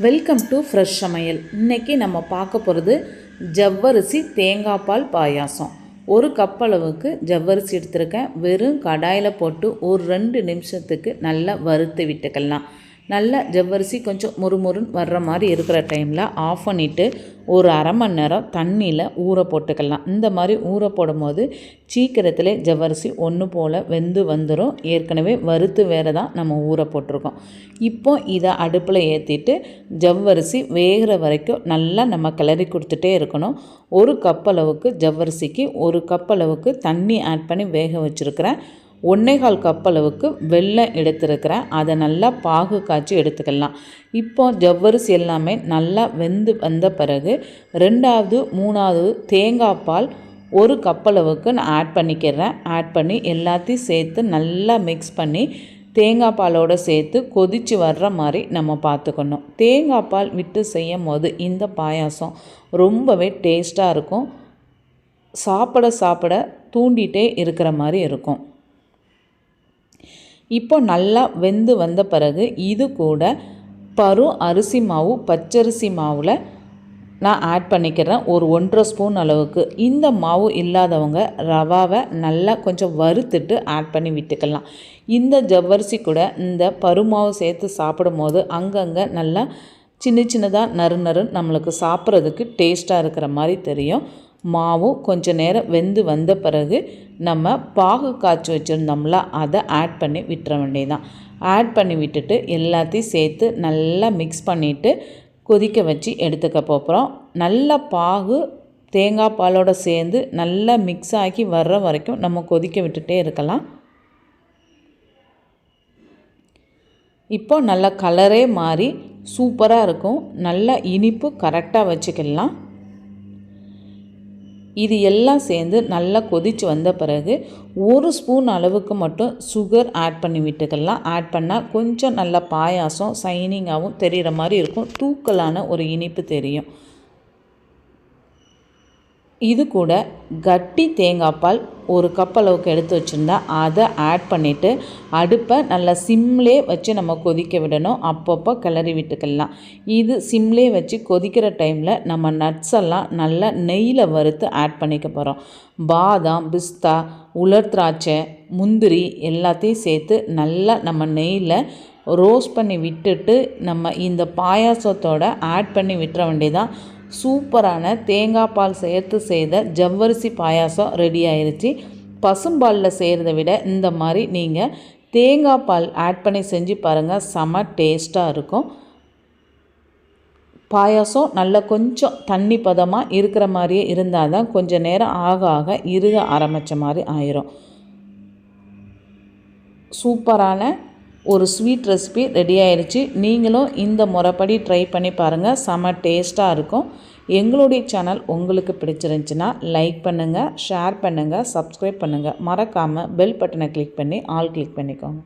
Welcome to fresh சமையல் இன்றைக்கி நம்ம பார்க்க போகிறது ஜவ்வரிசி தேங்காய் பால் பாயாசம். ஒரு கப் அளவுக்கு ஜவ்வரிசி எடுத்திருக்கேன். வெறும் கடாயில் போட்டு ஒரு ரெண்டு நிமிஷத்துக்கு நல்லா வறுத்து விட்டுக்கலாம். நல்லா ஜவ்வரிசி கொஞ்சம் முறுமுறுன்னு வர்ற மாதிரி இருக்கிற டைமில் ஆஃப் பண்ணிவிட்டு ஒரு அரை மணி நேரம் தண்ணியில் ஊற போட்டுக்கலாம். இந்த மாதிரி ஊற போடும்போது சீக்கிரத்தில் ஜவ்வரிசி ஒன்று போல் வெந்து வந்துடும் ஏற்கனவே வறுத்து வேறு தான் நம்ம ஊற போட்டிருக்கோம். இப்போ இதை அடுப்பில் ஏற்றிட்டு ஜவ்வரிசி வேகிற வரைக்கும் நல்லா நம்ம கிளறி கொடுத்துட்டே இருக்கணும். ஒரு கப் அளவுக்கு ஜவ்வரிசிக்கு ஒரு கப் அளவுக்கு தண்ணி ஆட் பண்ணி வேக வச்சுருக்கிறேன். ஒன்றேகால் கப் அளவுக்கு வெல்லம் எடுத்துருக்கிறேன். அதை நல்லா பாகு காய்ச்சி எடுத்துக்கலாம். இப்போ ஜவ்வரிசி எல்லாமே நல்லா வெந்து வந்த பிறகு ரெண்டாவது மூணாவது தேங்காய் பால் ஒரு கப் அளவுக்கு நான் ஆட் பண்ணிக்கிறேன். ஆட் பண்ணி எல்லாத்தையும் சேர்த்து நல்லா மிக்ஸ் பண்ணி தேங்காய் பாலோடு சேர்த்து கொதித்து வர்ற மாதிரி நம்ம பார்த்துக்கணும். தேங்காய் பால் விட்டு செய்யும் போது இந்த பாயாசம் ரொம்பவே டேஸ்ட்டாக இருக்கும். சாப்பிட சாப்பிட தூண்டிகிட்டே இருக்கிற மாதிரி இருக்கும். இப்போ நல்லா வெந்து வந்த பிறகு இது கூட பரு அரிசி மாவு பச்சரிசி மாவில் நான் ஆட் பண்ணிக்கிறேன். ஒரு ஒன்றரை ஸ்பூன் அளவுக்கு. இந்த மாவு இல்லாதவங்க ரவாவை நல்லா கொஞ்சம் வறுத்துட்டு ஆட் பண்ணி விட்டுக்கலாம். இந்த ஜவ்வரிசி கூட இந்த பருமாவு சேர்த்து சாப்பிடும் போது அங்கங்கே நல்லா சின்ன சின்னதாக நறு நறு நம்மளுக்கு சாப்பிட்றதுக்கு டேஸ்ட்டாக இருக்கிற மாதிரி தெரியும். மாவும் கொஞ்சம் நேரம் வெந்து வந்த பிறகு நம்ம பாகு காய்ச்சி வச்சுருந்தோம்ல அதை ஆட் பண்ணி விட்டுற வேண்டியதான் ஆட் பண்ணி விட்டுட்டு எல்லாத்தையும் சேர்த்து நல்லா மிக்ஸ் பண்ணிவிட்டு கொதிக்க வச்சு எடுத்துக்க போகிறோம் நல்ல பாகு தேங்காய் பாலோடு சேர்ந்து நல்லா மிக்ஸ் ஆகி வர்ற வரைக்கும் நம்ம கொதிக்க விட்டுட்டே இருக்கலாம். இப்போ நல்ல கலரே மாறி சூப்பராக இருக்கும். நல்ல இனிப்பு கரெக்டாக வச்சுக்கலாம். இது எல்லாம் சேர்ந்து நல்லா கொதித்து வந்த பிறகு ஒரு ஸ்பூன் அளவுக்கு மட்டும் சுகர் ஆட் பண்ணி விட்டுக்கலாம். ஆட் பண்ணால் கொஞ்சம் நல்லா பாயாசம் சைனிங்காகவும் தெரிகிற மாதிரி இருக்கும். தூக்கலான ஒரு இனிப்பு தெரியும். இது கூட கட்டி தேங்காய் பால் ஒரு கப் அளவுக்கு எடுத்து வச்சுருந்தா அதை ஆட் பண்ணிவிட்டு அடுப்பை நல்லா சிம்லே வச்சு நம்ம கொதிக்க விடணும். அப்பப்போ கிளறி விட்டுக்கலாம். இது சிம்லே வச்சு கொதிக்கிற டைமில் நம்ம நட்ஸ் எல்லாம் நல்லா நெய்யில் வறுத்து ஆட் பண்ணிக்க போகிறோம் பாதாம் பிஸ்தா உலர் திராட்சை முந்திரி எல்லாத்தையும் சேர்த்து நல்லா நம்ம நெய்யில் ரோஸ்ட் பண்ணி விட்டுட்டு நம்ம இந்த பாயாசத்தோடு ஆட் பண்ணி விட்டுற வேண்டியதான் சூப்பரான தேங்காய் பால் சேர்த்து செய்த ஜவ்வரிசி பாயாசம் ரெடி ஆயிடுச்சு பசும்பாலில் செய்கிறத விட இந்த மாதிரி நீங்கள் தேங்காய் பால் ஆட் பண்ணி செஞ்சு பாருங்கள் செம டேஸ்ட்டாக இருக்கும். பாயாசம் நல்லா கொஞ்சம் தண்ணி பதமாக இருக்கிற மாதிரியே இருந்தால் தான் கொஞ்சம் நேரம் ஆக ஆக இருக ஆரம்பித்த மாதிரி ஆயிரும். சூப்பரான ஒரு ஸ்வீட் ரெசிபி ரெடி ஆயிடுச்சு நீங்களும் இந்த முறைப்படி ட்ரை பண்ணி பாருங்கள் செம டேஸ்ட்டாக இருக்கும். எங்களுடைய சேனல் உங்களுக்கு பிடிச்சிருந்துச்சின்னா லைக் பண்ணுங்கள் ஷேர் பண்ணுங்கள் சப்ஸ்கிரைப் பண்ணுங்கள் மறக்காமல் பெல் பட்டனை கிளிக் பண்ணி ஆல் கிளிக் பண்ணிக்கோங்க.